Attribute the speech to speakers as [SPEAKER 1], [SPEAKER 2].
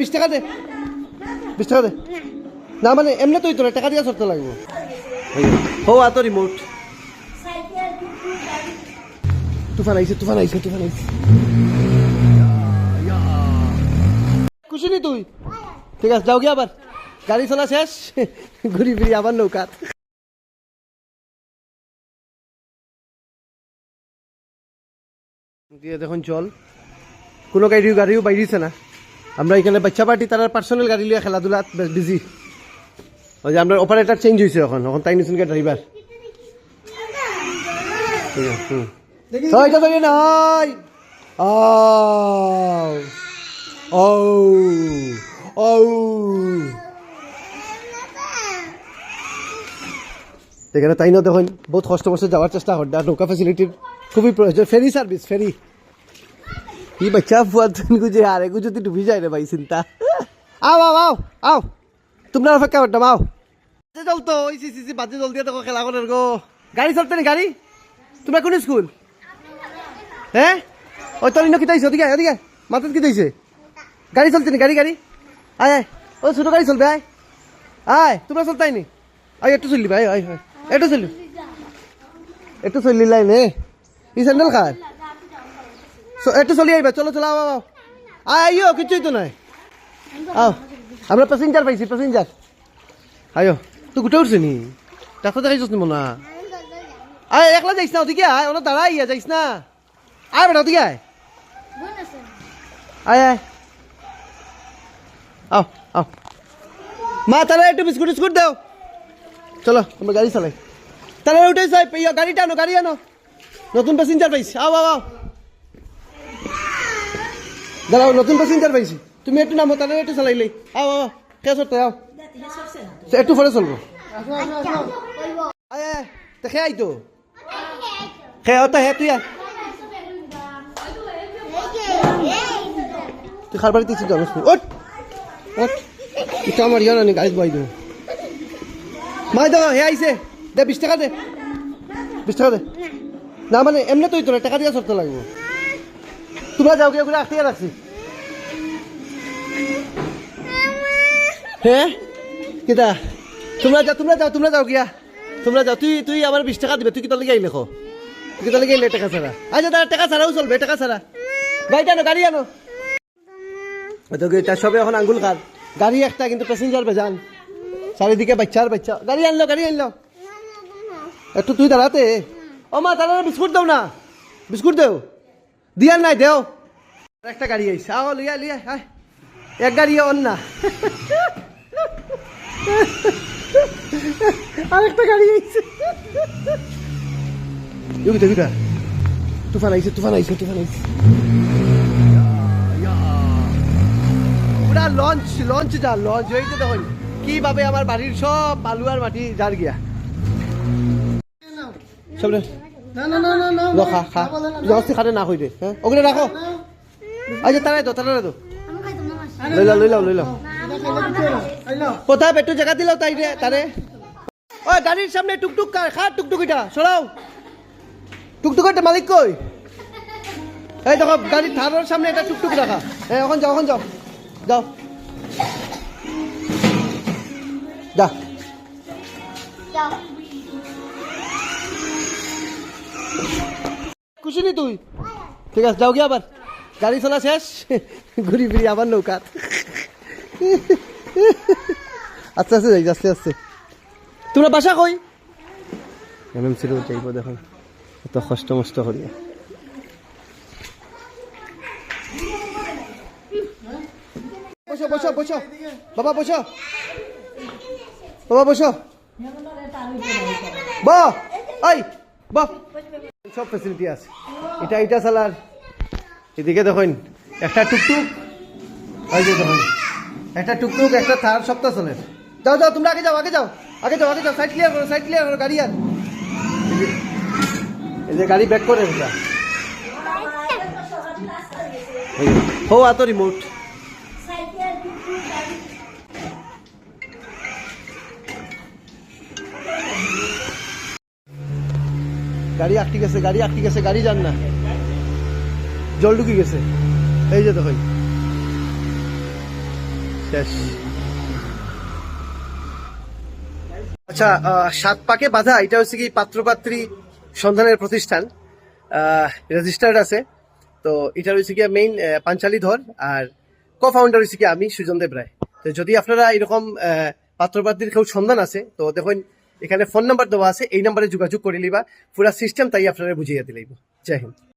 [SPEAKER 1] বিশ টাকা দে। বিশ টাকা দে। না মানে এমনি তুই তো টাকা দিয়া সরতে লাগবো। হো আত রিমোট তুফান আইছে তুফান আইছে তুফান আইছে। খুশি নি তুই? ঠিক আছে, যাও গিয়ে আবার। গাড়ি চলা শেষ। ঘুরি ফিরি আবার নৌকাত দিয়ে দেখুন চল কোনো গাড়িও গাড়িও বাইরিছে না। আমরা এখানে বাচ্চা পার্টি তারা পার্সোনাল গাড়ি লিয়ে খেলাধুলাত বিজি ওই যে আমরা অপারেটর চেঞ্জ হয়েছে এখন এখন তাই নিছেন ড্রাইভার নাই ও ও এখানে তাই না দেখুন বহুত কষ্ট মষ্ট যাওয়ার চেষ্টা আর নৌকা ফেসিলিটির খুবই প্রয়োজন। ফেরি সার্ভিস ফেরি। ই বাচ্চা ফুয়া তুমি গুজে আরে গুজে তুই ডুবি যায় রে ভাই চিন্তা আও আও আও আও তোমরা অপেক্ষা করতাম আও বাজে জল তো ওই সি সি সি বাজে জল দিয়ে দেখো খেলা করার গো গাড়ি চলতে নি গাড়ি তোমরা কোন স্কুল হ্যাঁ ওই তলিন কি তাইছে ওদিকে আয়, ওদিকে আয়। মাথাত কি তাইছে গাড়ি চলতে নি গাড়ি গাড়ি আয় আয় ও ছোট গাড়ি চলবে আয় আয় তোমরা চলতাই নি আয় একটু চললি ভাই আয় আয় একটু চললি একটু চললি লাইনে ই স্যান্ডেল খায় So, একটু চলি আইবা, চলো চলো, আও আইও কিছুই তো নাই। আও, আমরা প্যাসেঞ্জার পাইছি প্যাসেঞ্জার আয়ো তুই গুটে উঠছে নি? ডাক্তার দেখাইছিস নি মনা? আয়, একলা যাইস না, ওদিকে আয় ওনা দাঁড়াই ইয়া যাইস না। আয় বেটা, ওদিকে আয়। আয় আয়। আও আও। মা, তাহলে একটু বিস্কুট বিস্কুট দাও। চলো, আমরা গাড়ি চালাই। তাহলে উঠে গাড়িটা আনো, গাড়ি আনো। নতুন প্যাসেঞ্জার পাইছি। আও আও আও। দাঁড়াও, নতুন প্যাসেঞ্জার পাইছি। তুমি একটু নামো তাহলে একটু চালাইলে আও আও কে চড়তে আও সে একটু পরে চলবো। আয় আয় তা খেয়ে আই তো খেয়ে তা হে তুই আয় তুই খার বাড়িতে চিন্তা করিস না। ওঠ ওঠ এটা আমার ইয়া নানি গাড়ি বই দেবো মাই দাও হে আইছে দে, বিশ টাকা দে। বিশ টাকা দে। না মানে এমনি তুই তো না টাকা দিয়ে চড়তে লাগবো। তোমরা যাও, গিয়ে ঘুরে আটকে রাখছি। হ্যাঁ কিতা? তোমরা যাও তোমরা যাও তোমরা যাও গিয়া। তোমরা যাও, তুই তুই আমার বিশ টাকা দিবে, তুই কি তাহলে গিয়ে লেখো তুই কি তাহলে গিয়ে টাকা ছাড়া। আচ্ছা তারা টাকা ছাড়াও চলবে, টাকা ছাড়া। গাড়িটা আনো, গাড়ি আনো। তো তার সবে এখন আঙ্গুল খার গাড়ি একটা, কিন্তু প্যাসেঞ্জার বেজান চারিদিকে বাচ্চার বাচ্চা। গাড়ি আনলো গাড়ি আনলো। একটু তুই দাঁড়াতে। ও মা, তাহলে বিস্কুট দাও না। বিস্কুট দেও। দিয়ার নাই দেও। একটা গাড়ি আইসা আও লিয়া লিয়া আয় এক গাড়ি অন না। আরেকটা গাড়ি আইছে। ইউকিটা ইউকিটা তুফান আইছে তুফান আইছে তুফান আইছে। পুরা লঞ্চ লঞ্চ যা লঞ্চ হয়েছে তখন কীভাবে আমার বাড়ির সব বালু আর মাটি যার গিয়া। সব
[SPEAKER 2] না না না না না
[SPEAKER 1] ল খা খা জবস্তি খাতে না কইদে হ্যাঁ ওগুলো রাখো আচ্ছা তারাই তো তারাই তো লই লাও লই লাও লই লাও কোথায় একটু জায়গা দিলাও তাই রে তারে ও গাড়ির সামনে টুকটুক কার খা টুকটুকিটা সরাও টুকটুকের মালিক কই এই দেখো গাড়ির থানার সামনে একটা টুকটুক রাখা হ্যাঁ এখন যাও এখন যাও যাও যা খুশি নি তুই? ঠিক আছে যাও গিয়ে আবার। গাড়ি চলা শেষ। ঘুরি ফিরি আবার নৌকাত। আস্তে আস্তে যাই আস্তে আস্তে। তোমরা বাসা কই? এমএম সির যাইব দেখুন এত কষ্ট মষ্ট করিয়া। বসো বসো বসো। বাবা বসো। বাবা বসো। বা ওই বা সব ফেসিলিটি আছে। এটা এটা চালার এদিকে দেখুন, একটা টুকটুক। ওই যে দেখুন, একটা টুকটুক, একটা থার সপ্তাহ চলে। যাও যাও, তোমরা আগে যাও আগে যাও আগে যাও আগে যাও সাইড ক্লিয়ার করো সাইড ক্লিয়ার করো, গাড়ি আর। এই যে- এই যে গাড়ি ব্যাক করে এটা হো আতো রিমোট গাড়ি আটকে গেছে, গাড়ি আটকে গেছে, গাড়ি যান না। জল ঢুকে গেছে। এই যে দেখুন। শেষ। আচ্ছা সাত পাকে বাধা, এটা হচ্ছে কি পাত্রপাত্রী সন্ধানের প্রতিষ্ঠান। রেজিস্টার্ড আছে। তো এটা হচ্ছে কি মেইন পাঞ্চালি ধর, আর কো ফাউন্ডার হচ্ছে কি আমি, সুজন দেব রায়। তো যদি আপনারা এরকম পাত্রপাত্রীর কেউ সন্ধান আছে, তো দেখুন এখানে ফোন নাম্বার দেওয়া আছে, এই নাম্বারে যোগাযোগ করে লিবা পুরা সিস্টেম তাই আপনারা বুঝিয়ে দিলেইব জয় হিন্দ।